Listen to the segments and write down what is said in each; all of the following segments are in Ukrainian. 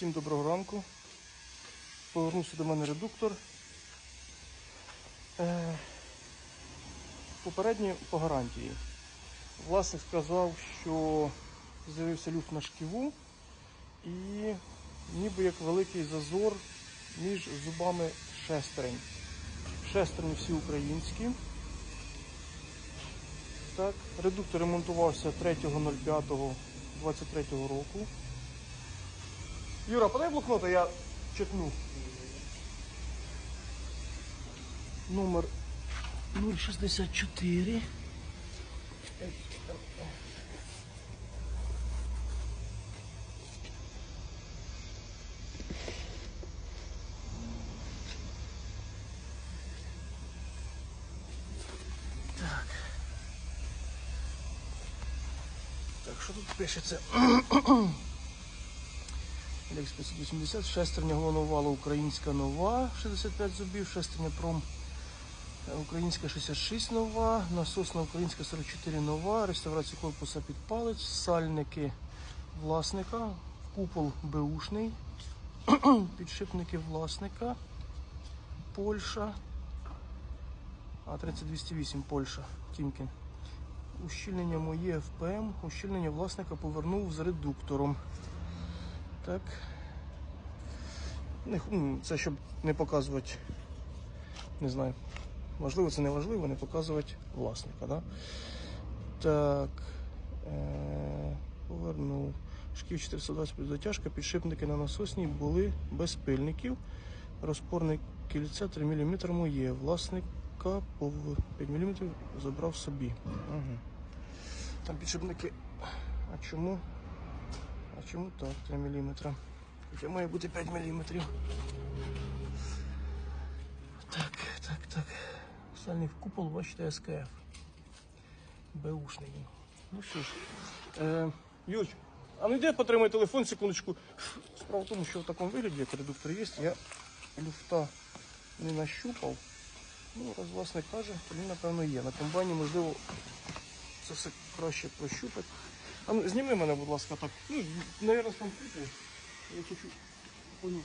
Всім доброго ранку. Повернувся до мене редуктор. Е, Попередньо по гарантії. Власник сказав, що з'явився люфт на шківу і ніби як великий зазор між зубами шестерень. Шестерні всі українські. Так, редуктор ремонтувався 3.05.23 року. Юра, подай блокнота, я чекну. Номер 064. Так. Так, що тут пишеться? Лекс 580, шестерня головного валу українська нова, 65 зубів, шестерня пром українська 66 нова, насосна українська 44 нова, реставрація корпуса під палець, сальники власника, купол Бушний, підшипники власника, Польща, а 3208 Польща, Тімкін. Ущільнення моє ФПМ, ущільнення власника повернув з редуктором. Так. Це щоб не показувати, не знаю, важливо це не важливо, не показувати власника. Да? Так. Е- повернув. Шків 420 затяжка, підшипники на насосній були без пильників. Розпорне кільця 3 мм моє. Власника по 5 мм забрав собі. Ага. Там підшипники. А чому? А чому так, 3 мм? Хоча має бути 5 мм. Так, так, так. Сальний купол, бачите, СКФ. Бушний. Ну що ж. Е, Юрч, а ну йди потримай телефон, секундочку. Справа в тому, що в такому вигляді, як редуктор є, я люфта не нащупав. Ну, раз власник каже, то він, напевно, є. На комбайні, можливо, це все краще прощупати. А ну, зніми мене, будь ласка, так. Ну, наверное, сам купив. Я чуть-чуть понял.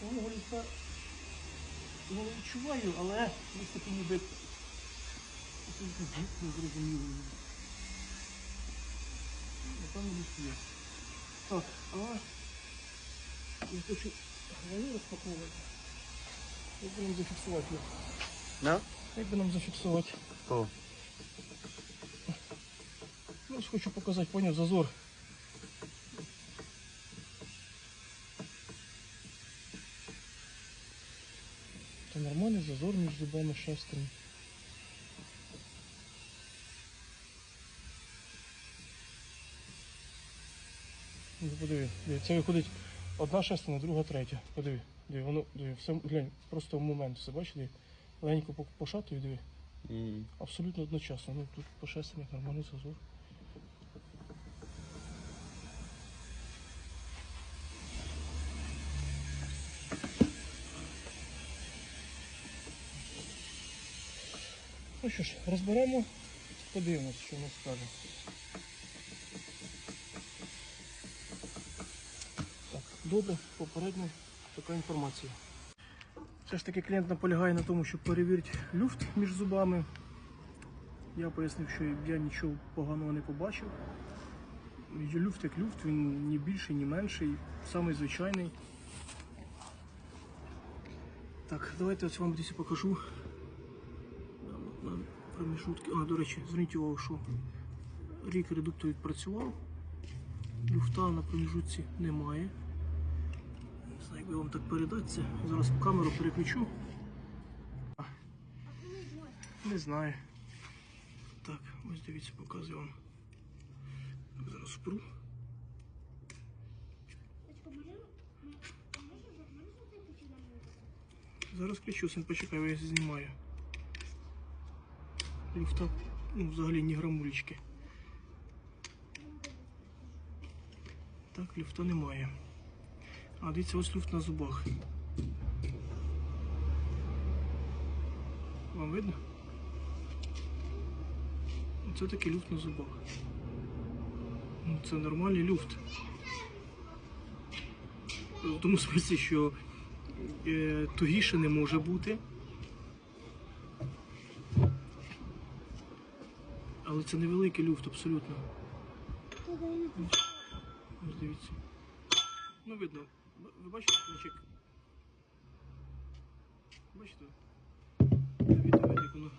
Самого ліса я не відчуваю, але ось такі ніби Так, а я хочу хвилину розпаковувати. Як би нам зафіксувати його? Да? Як би нам зафіксувати? О. Ну, ось хочу показати, поняв, зазор. Це нормальний зазор між зубами шестерні. Подиви, диви, це виходить одна шестерня, друга, третя. Подиви, диви, воно, диви, все, глянь, просто в момент все, бачиш, диви. Легенько по- пошатую, диви. М. Абсолютно одночасно. Ну тут по шестернях нормальний зазор. Ну що ж, розберемо, подивимось, що нас скаже. Так, добре, попередньо така інформація. Все ж таки клієнт наполягає на тому, щоб перевірити люфт між зубами. Я пояснив, що я нічого поганого не побачив. Люфт як люфт, він ні більший, ні менший, самий звичайний. Так, давайте ось вам десь покажу. Проміжутки. А, до речі, зверніть увагу, що рік редуктор відпрацював. Люфта на проміжутці немає. Не знаю, як би вам так передати. Зараз камеру переключу. Не знаю. Так, ось дивіться, показую вам. Так, зараз впру. Зараз включу, син, почекай, я знімаю. Люфта, ну, взагалі ні грамулечки. Так, люфта немає. А дивіться, ось люфт на зубах. Вам видно? Це такий люфт на зубах. Ну, Це нормальний люфт. В тому смислі, що е, тугіше не може бути. Але це невеликий люфт абсолютно. Ось дивіться. Ну видно. Ви бачите кінчик? Бачите? Видно, як воно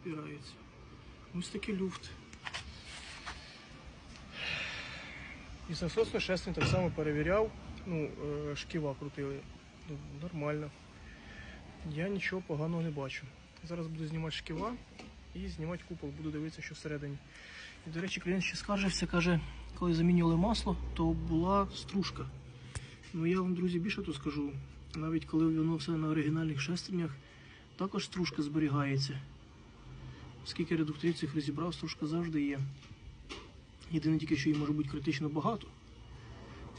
впирається. Ось такий люфт. І насосно шестерень так само перевіряв. Ну, е, шківа крутили. Ну, Нормально. Я нічого поганого не бачу. Зараз буду знімати шківа і знімати купол, буду дивитися, що всередині. І, до речі, клієнт ще скаржився, каже, коли замінювали масло, то була стружка. Ну я вам, друзі, більше тут скажу. Навіть коли воно все на оригінальних шестернях, також стружка зберігається. Скільки редукторів цих розібрав, стружка завжди є. Єдине тільки, що її може бути критично багато.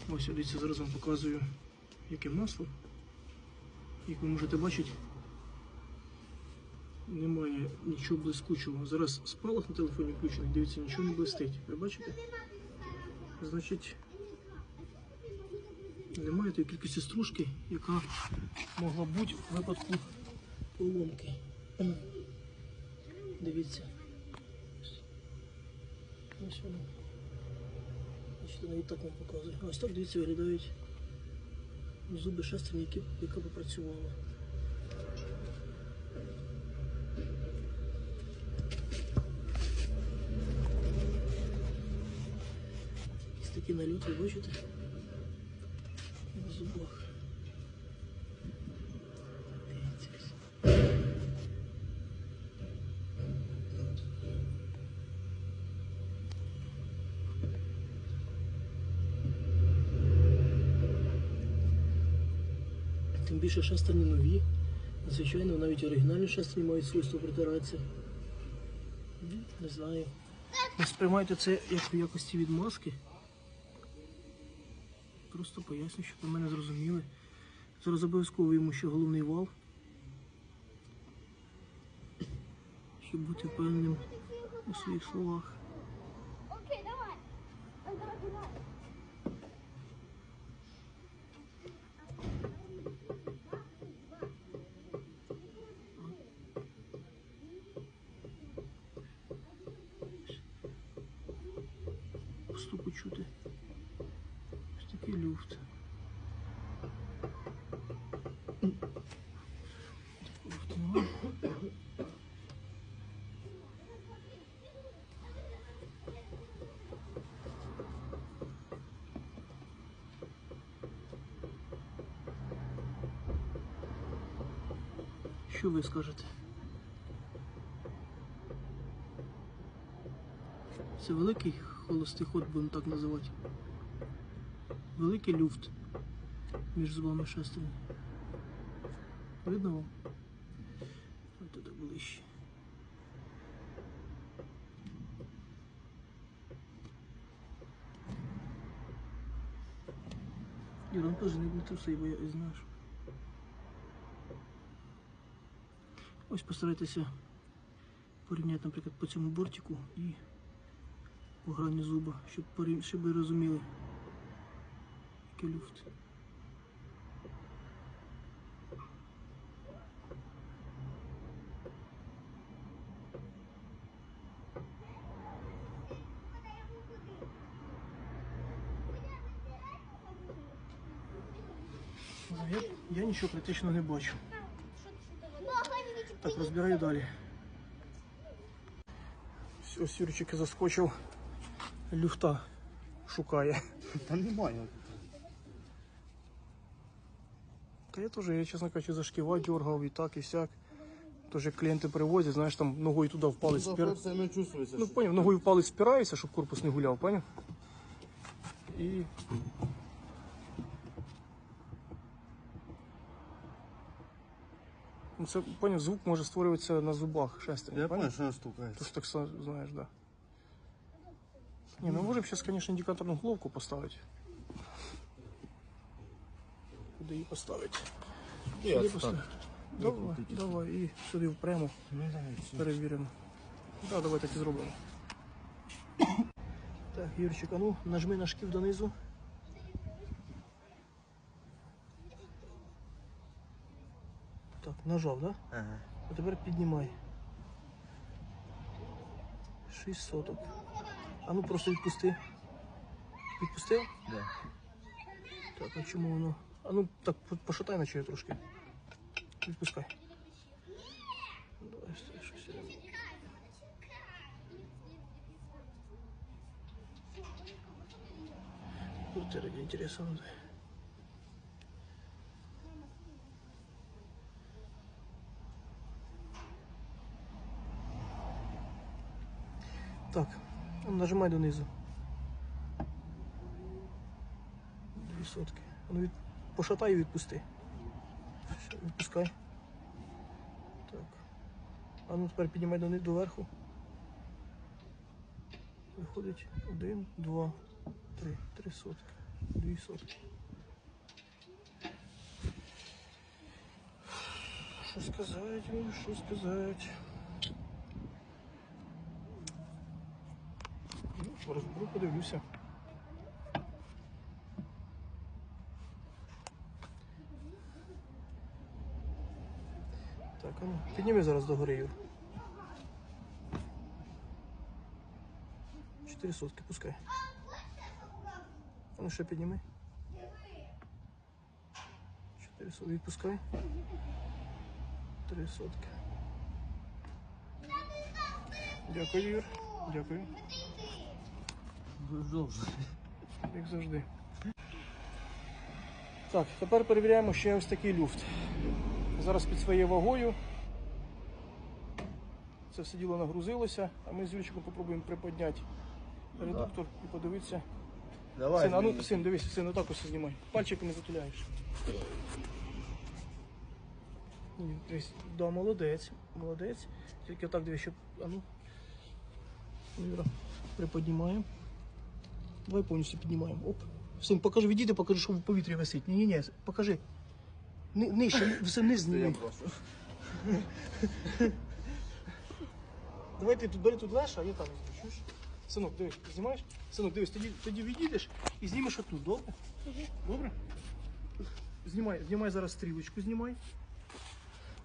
Ось, дивіться, зараз вам показую, яке масло. Як ви можете бачити, немає нічого блискучого. Зараз спалах на телефоні включений, дивіться, нічого не блистить. Ви бачите? Значить, немає тієї кількості стружки, яка могла бути в випадку поломки. Дивіться. Ось воно. Бачите, навіть так вам показує. Ось так, дивіться, виглядають зуби шестерні, яка попрацювала. Ось такі наліти, бачите? На зубах. Тим більше шестерні нові. Звичайно, навіть оригінальні шестерні мають свойство притиратися. Ну, Не знаю. Не сприймайте це як в якості відмазки. Просто поясню, щоб ви мене зрозуміли. Зараз обов'язково йому ще головний вал. Щоб бути впевненим у своїх словах. Окей, давай. Стуку чути. Люфт. Що ви скажете? Це великий холостий ход, будемо так називати. Великий люфт між зубами шестерні. Видно вам? Ось туди ближче. Юран теж не буде труси, бо я і знаєш. Ось постарайтеся порівняти, наприклад, по цьому бортику і по грані зуба, щоб, щоб ви розуміли, люфт. Я, я нічого критичного не бачу. Так, розбираю далі. Ось Юрчик заскочив, люфта шукає. Та немає. Та я теж, я, чесно кажучи, за шківа дергав і так, і сяк. Тож як клієнти привозять, знаєш, там ногою туди в палець спір... Ну, поняв, ногою в палець щоб корпус не гуляв, поняв? І. Ну, це, поняв, звук може створюватися на зубах шестерні, Я поняв? що стукає. Ти ж так знаєш, да. Не, мы можем сейчас, конечно, индикаторную головку поставить. Куда її поставити? Сюди поставити. Давай, давай, і сюди впрямо. Перевіримо. Так, давай так і зробимо. Так, Юрчик, а ну, нажми на шків донизу. Так, нажав, да? Ага. А тепер піднімай. 6 соток. А ну просто відпусти. Відпустив? Да. Так, а чому воно? А ну так по- пошатай наче я трошки. Відпускай. Давай, стой, щось я- Тут ради интереса надо. Так, нажимай донизу. Дві сотки. А Ну, від... Пошатай і відпусти. Все, відпускай. Так. А ну тепер піднімай дони- доверху. Виходить один, два, три. Три сотки. Дві сотки. Що сказати, що сказати. Ну, розберу, подивлюся. Так, а ну, підніми зараз до гори, Юр. Чотири сотки, пускай. Ну ще підніми. Чотири сотки, відпускай. Три сотки. Дякую, Юр. Дякую. Як завжди. Так, тепер перевіряємо ще ось такий люфт. Зараз під своєю вагою. Це все діло нагрузилося, а ми з Юрчиком попробуємо приподняти редуктор і подивитися. Давай. Син, а ну, син, дивись, син, отак ось знімай. Пальчики не затуляєш. Ні, дивись, да, молодець, молодець. Тільки так дивись, щоб. А ну. Юра, приподнімаємо. Давай повністю піднімаємо. Оп. Син, покажи, відійди, покажи, що в повітрі висить. Ні, ні, ні, покажи. Ни, нижче, ни- все низ зніми. прошу. Давай ти тут бери тут леш, а я там візьму, чуєш? Синок, дивись, знімаєш? Синок, дивись, тоді, тоді відійдеш і знімеш отут, добре? Добре? Знімай, знімай зараз стрілочку, знімай.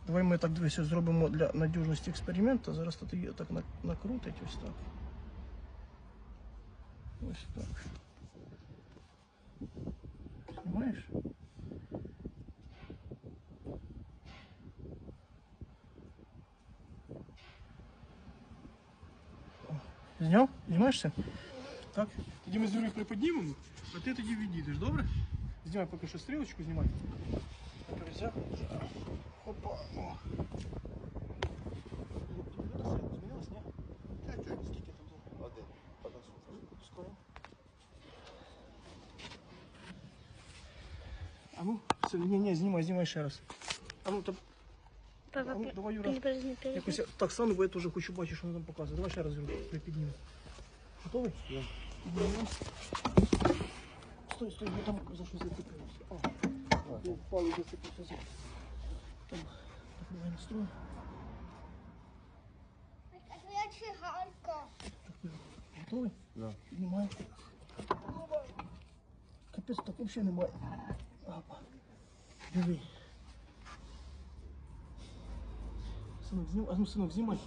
Давай ми так дивися зробимо для надіжності експерименту. Зараз тут її так на- накрутить ось так. Ось так. Знімаєш? Знімаєшся? Так. Тоді ми з Юрою приподнімемо, а ти тоді відійдеш, добре? Знімай поки що стрілочку, знімай. Тепер взяв. Опа. О. Змінилось, ні? Скільки там було? Один. Пускаю. А ну, все, ні, ні, знімай, знімай ще раз. А ну, так, Папа, А ну, давай, Юра. подожди, подожди. якось я так стану, бо я теж хочу бачити, що вона там показує. Давай ще раз Юра, припідніми. Готовий? Да. Піднімаємо. Стой, стой, я там за щось зацепився. О, я впав і зацепився за. Там, давай настрою. Я чихалка. Готовий? Да. Піднімаємо. Капець, так взагалі немає. Опа. Диви. Синок, знімай. А ну, синок, знімай.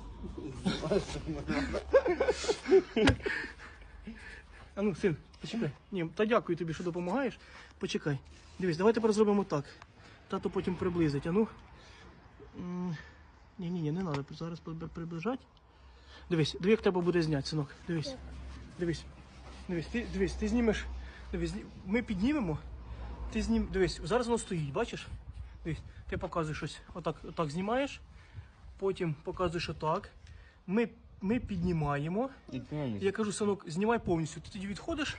А ну, син, почекай. Ні, та дякую тобі, що допомагаєш. Почекай. Дивись, давай тепер зробимо так. Тато потім приблизить. А ну. Ні, ні, ні, не треба зараз приближати. Дивись, диви, як тебе буде зняти, синок. Дивись. Дивись. Дивись, ти, дивись, ти знімеш. Дивись, ми піднімемо. Ти знім. Дивись, зараз воно стоїть, бачиш? Дивись, ти показуєш щось. Отак, отак знімаєш. Потім показуєш отак. Ми, ми піднімаємо. І. Я кажу, синок, знімай повністю. Ти тоді відходиш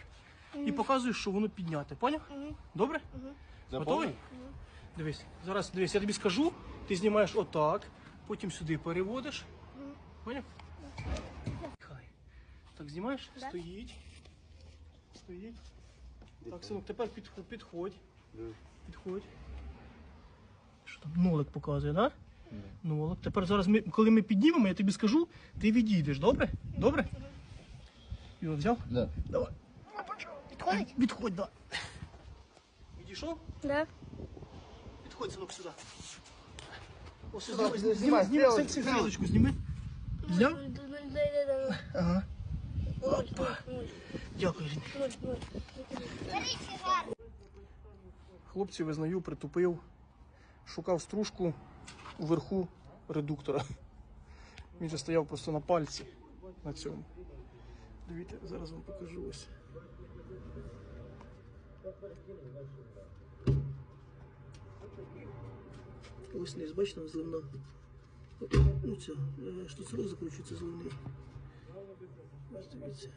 і показуєш, що воно підняте. Поняв? Добре? Готовий? Дивись, зараз дивись, я тобі скажу, ти знімаєш отак, потім сюди переводиш. Поняв? Хай. Так знімаєш? Да. Стоїть. стоїть. Так, синок, тепер підходь, підходь. Підходь. Що там? Нолик показує, так? Да? Нолик. Тепер зараз ми, коли ми піднімемо, я тобі скажу, ти відійдеш, добре? Добре? Його взяв? Да. Давай. Підходить? Відходь, да. Відійшов? Да. Підходь, синок, сюди. Ось сюди. Знімай, Зніми, знімай, зніми, стрілочку, зніми, стрілочку, зніми. Зняв? Ага. Дякую, Жень. Хлопці, визнаю, притупив, шукав стружку вверху редуктора. Він же стояв просто на пальці на цьому. Дивіться, зараз вам покажу ось. Ось не бачите, зливна. Ну, ця е, штуцерок закручується зливний. Ось дивіться.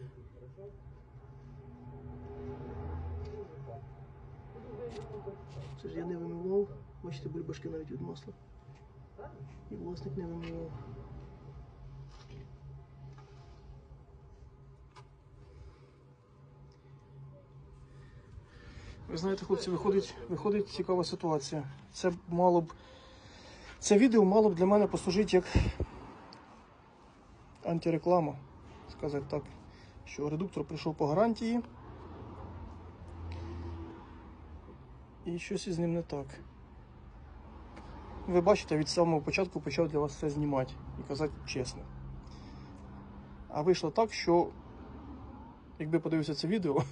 Це ж я не вимивав. Бачите, бульбашки навіть від масла. І власник не вимивав. Ви знаєте, хлопці, виходить, виходить цікава ситуація. Це мало б. Це відео мало б для мене послужити як антиреклама, сказати так, що редуктор прийшов по гарантії. І щось із ним не так. Ви бачите, від самого початку почав для вас все знімати і казати чесно. А вийшло так, що якби подивився це відео,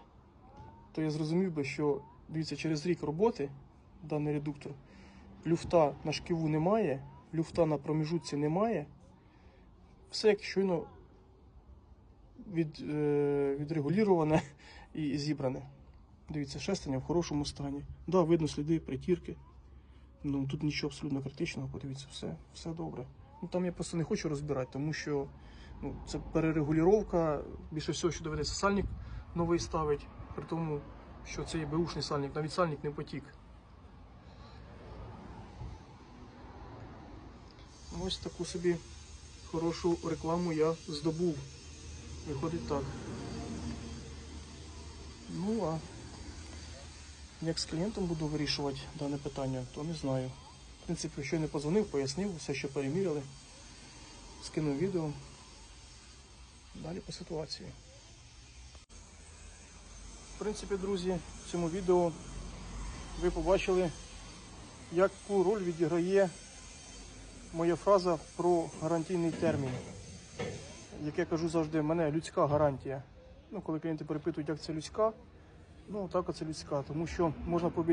то я зрозумів би, що дивіться, через рік роботи даний редуктор люфта на шківу немає, люфта на проміжутці немає. Все як щойно від, е, відрегуліроване і зібране. Дивіться, шестерня в хорошому стані. Да, видно сліди притірки. Ну тут нічого абсолютно критичного, подивіться, все, все добре. Ну там я просто не хочу розбирати, тому що ну, це перерегулювання. Більше всього, що доведеться сальник новий ставить, при тому, що це є беушний сальник, навіть сальник не потік. Ось таку собі хорошу рекламу я здобув. Виходить так. Ну а як з клієнтом буду вирішувати дане питання, то не знаю. В принципі, що не позвонив, пояснив, все, що переміряли, скинув відео. Далі по ситуації. В принципі, друзі, в цьому відео ви побачили, яку роль відіграє моя фраза про гарантійний термін. Як я кажу завжди, в мене людська гарантія. Ну, коли клієнти перепитують, як це людська, ну так оце людська, тому що можна побі...